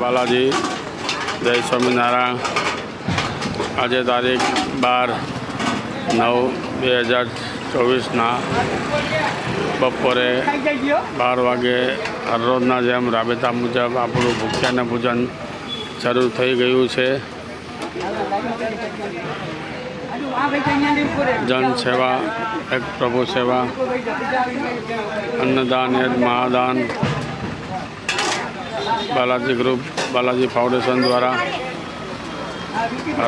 બાલાજી, જય સ્વામિનારાયણ. આજે તારીખ બાર નવ બે હજાર ચોવીસના બપોરે બાર વાગે હરરોજના જેમ રાબેતા મુજબ આપણું ભૂખ્યાને પૂજન શરૂ થઈ ગયું છે. જન સેવા, એક પ્રભુ સેવા, અન્નદાન, એક મહાદાન બાલાજી ગ્રુપ, બાલાજી ફાઉન્ડેશન દ્વારા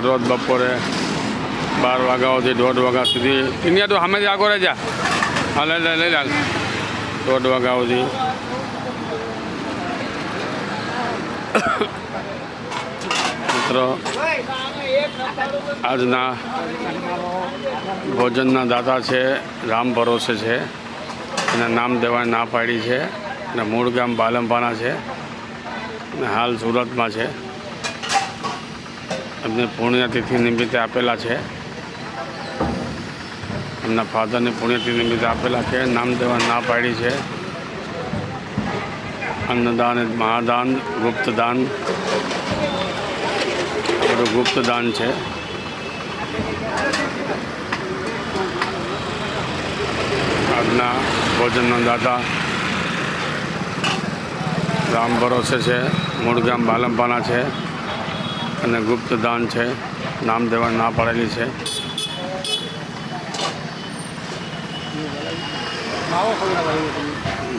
રોજ બપોરે બાર વાગ્યાઓથી દોઢ વાગ્યા સુધી. ઇન્ડિયા તો સામેથી આગો જા. હા, લઈ લે દોઢ વાગ્યા સુધી મિત્રો, આજના ભોજનના દાતા છે, રામ ભરોસે છે. એના નામ દેવાની ના પાડી છે. અને મૂળ ગામ બાલંપાના છે. હાલ સુરતમાં છે. એમને પુણ્યતિથિ નિમિત્તે આપેલા છે. એમના ફાધરની પુણ્યતિથિ નિમિત્તે આપેલા છે. નામ દેવા ના પાડી છે. અન્નદાન મહાદાન, ગુપ્તદાન. બધું ગુપ્તદાન છે. આજના ભોજનના દાતા રામ ભરોસે છે. મૂળ ગામ બાલંપાના છે અને ગુપ્તદાન છે. નામ દેવા ના પાડેલી છે.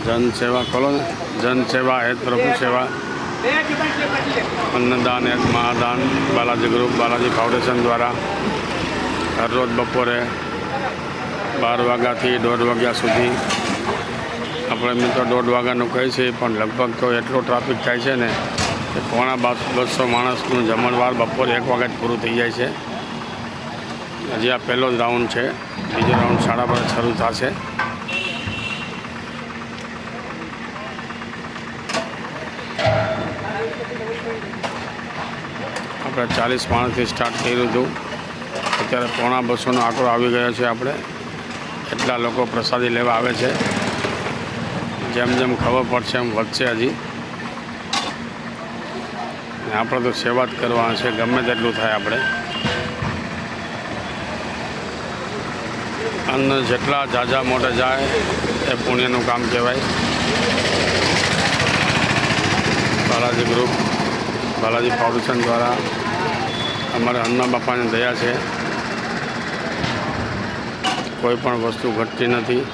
જન સેવા ખોલો ને. જન સેવા હેત પ્રભુ સેવા. અન્નદાન હેત મહાદાન, બાલાજી ગ્રુપ, બાલાજી ફાઉન્ડેશન દ્વારા હરરોજ બપોરે બાર વાગ્યાથી દોઢ વાગ્યા સુધી આપણે મિત્રો દોઢ વાગ્યાનું કહે છે, પણ લગભગ તો એટલો ટ્રાફિક થાય છે ને કે પોણા બસો માણસનું જમણવાર બપોરે એક વાગે જ પૂરું થઈ જાય છે. હજી આ પહેલો જ રાઉન્ડ છે, બીજો રાઉન્ડ સાડા બાર શરૂ થશે. આપણે ચાલીસ માણસથી સ્ટાર્ટ કર્યું હતું. અત્યારે પોણા બસોનો આંકડો આવી ગયો છે આપણે. એટલા લોકો પ્રસાદી લેવા આવે છે. જેમ જેમ ખબર પડશે એમ વધશે હજી. આપણે તો સેવા જ કરવાના છે, ગમે તેટલું થાય આપણે. અન્ન જેટલા ઝાઝા મોઢે જાય એ પુણ્યનું કામ કહેવાય. બાલાજી ગ્રુપ, બાલાજી ફાઉન્ડેશન દ્વારા અમારા અન્ના બાપાની દયા છે. કોઈ પણ વસ્તુ ઘટતી નથી.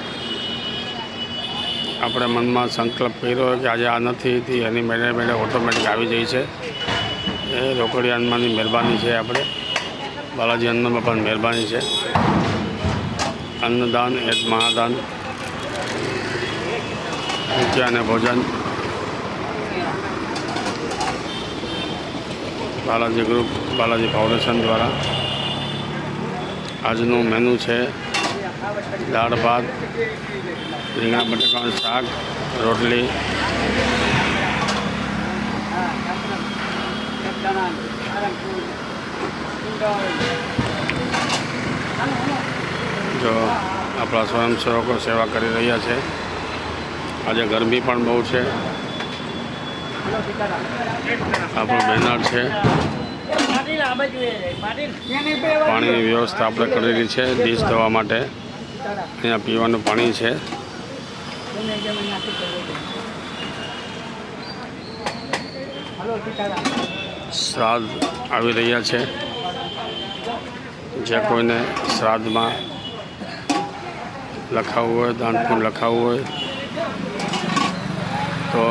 આપણે મનમાં સંકલ્પ કર્યો કે આજે આ નથી હતી, એની મેળે મેળે ઓટોમેટિક આવી જાય છે. એ રોકડી હનુમાનની મહેરબાની છે આપણે. બાલાજી અન્ન પણ મહેરબાની છે. અન્નદાન એ મહાદાન. નિત્ય અને ભોજન. બાલાજી ગ્રુપ, બાલાજી ફાઉન્ડેશન દ્વારા. આજનું મેનુ છે દાળ ભાત રીંગણા બટાકાનું શાક, રોટલી. જો આપણા સ્વયંસેવકો સેવા કરી રહ્યા છે. આજે ગરમી પણ બહુ છે. આપણું બેનર છે. પાણીની વ્યવસ્થા આપણે કરેલી છે, ડીશ ધોવા માટે. અહીંયા પીવાનું પાણી છે. શ્રાદ્ધ આવી રહ્યા છે. જે કોઈને શ્રાદ્ધમાં લખાવવું હોય દાનપુન લખાવવું હોય તો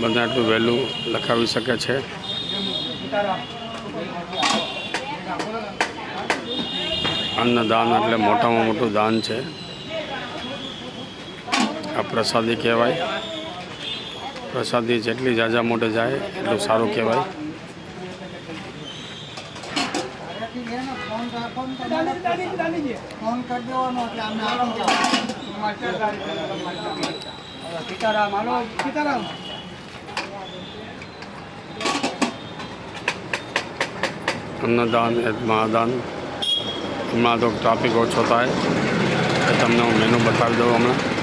બધા એટલું વહેલું લખાવી શકે છે. અન્નદાન એટલે મોટામાં મોટું દાન છે. આ પ્રસાદી કહેવાય. પ્રસાદી જેટલી જાજા મોઢે જાય, એટલું સારું કહેવાય. સીતારામ હાલો સીતારામ અન્નદાન મહાદાન. હમણાં તો ટ્રાફિક ઓછો થાય તમને હું મેનુ બતાવી દઉં હમણાં.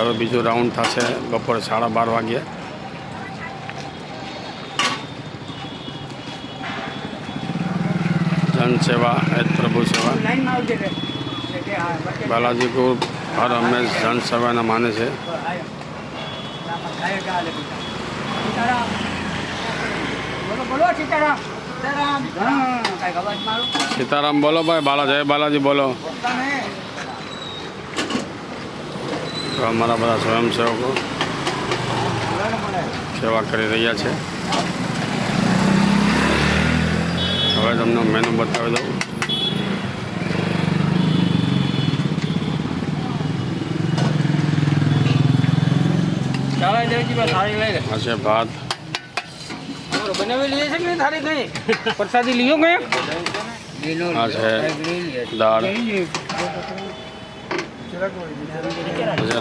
હવે બીજું રાઉન્ડ થશે બપોરે સાડા બાર વાગ્યે જનસેવા એ પ્રભુ સેવા. બાલાજી ગ્રુપ હર હંમેશ જનસેવાના માને છે. સીતારામ. બોલો ભાઈ બાલા જય બાલાજી બોલો. તો અમારા બધા સ્વયંસેવકો સેવા કરી રહ્યા છે. હવે તમને મેનુ બતાવી દઉં. હશે દેવજીભાઈ થાળી લઈ લે ભાત. લઈએ છે કે પ્રસાદી લીધો કઈ? આ છે દાળ.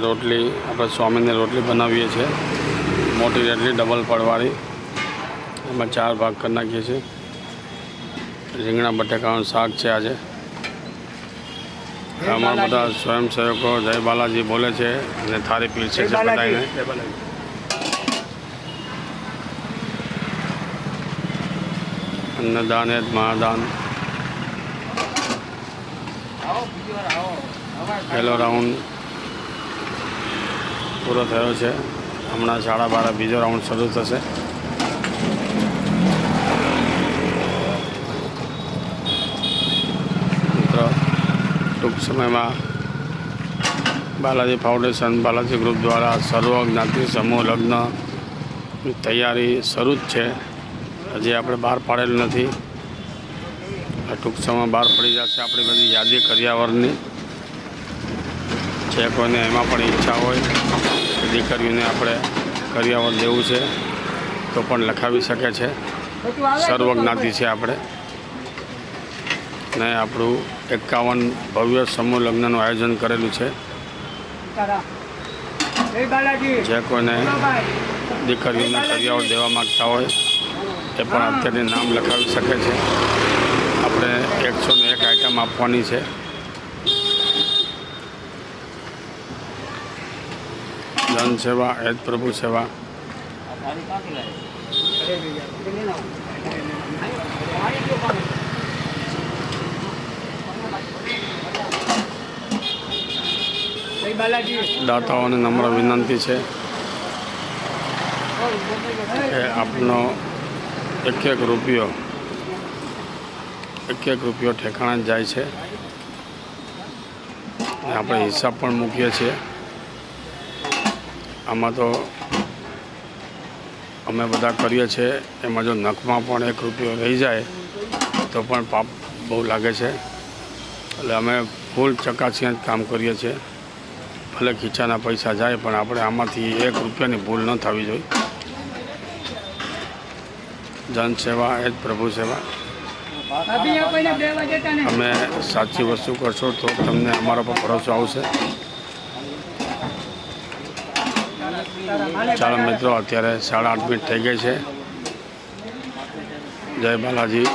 રોટલી આપણે સ્વામીને રોટલી બનાવીએ છીએ. મોટી રોટલી ડબલ પડવાળી. એમાં ચાર ભાગ કરી નાખીએ છીએ. રીંગણા બટેકાનું શાક છે આજે. અમારા બધા સ્વયંસેવકો જય બાલાજી બોલે છે અને થાળી પીરસે છે બધાને અન્નદાન એ જ મહાદાન પહેલો રાઉન્ડ પૂરો થયો છે. હમણાં સાડા બારે બીજો રાઉન્ડ શરૂ થશે. મિત્રો, ટૂંક સમયમાં બાલાજી ફાઉન્ડેશન બાલાજી ગ્રુપ દ્વારા સર્વ જ્ઞાતિ સમૂહ લગ્નની તૈયારી શરૂ જ છે. હજી આપણે બહાર પાડેલું નથી. ટૂંક સમયમાં બહાર પડી જશે આપણી બધી યાદી, કર્યાવરની. છે, કોઈને એમાં પણ ઈચ્છા હોય, કે દીકરીઓને આપણે કરિયાવર દેવું છે, તો પણ લખાવી શકે છે. સર્વજ્ઞાતિ છે આપણે. ને આપણું એકાવન ભવ્ય સમૂહ લગ્નનું આયોજન કરેલું છે. જે કોઈને દીકરીઓને કરિયાવર દેવા માગતા હોય, એ પણ અત્યારે નામ લખાવી શકે છે. આપણે એકસો એક આઈટમ આપવાની છે. જન સેવા એ જ પ્રભુ સેવા. દાતાઓને નમ્ર વિનંતી છે કે આપનો એક એક રૂપિયો એક એક રૂપિયો ઠેકાણા જાય છે. આપણે હિસાબ પણ મૂકીએ છીએ. આમાં તો અમે બધા કરીએ છીએ. એમાં જો નખમાં પણ એક રૂપિયો રહી જાય તો પણ પાપ બહુ લાગે છે. એટલે અમે ફૂલ ચકાસીને જ કામ કરીએ છીએ. ભલે ખીચાના પૈસા જાય પણ આપણે આમાંથી એક રૂપિયાની ભૂલ ન થવી જોઈએ. જન સેવા એ જ પ્રભુ સેવા. તમે સાચી વસ્તુ કરશો તો તમને અમારા પર ભરોસો આવશે. ચાલો મિત્રો, અત્યારે સાડા આઠ મિનિટ થઈ ગઈ છે. જય બાલાજી,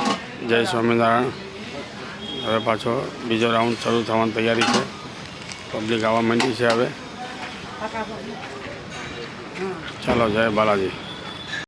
જય સ્વામિનારાયણ. હવે પાછો બીજો રાઉન્ડ શરૂ થવાની તૈયારી છે. પબ્લિક આવવા માંડી છે હવે. ચાલો, જય બાલાજી.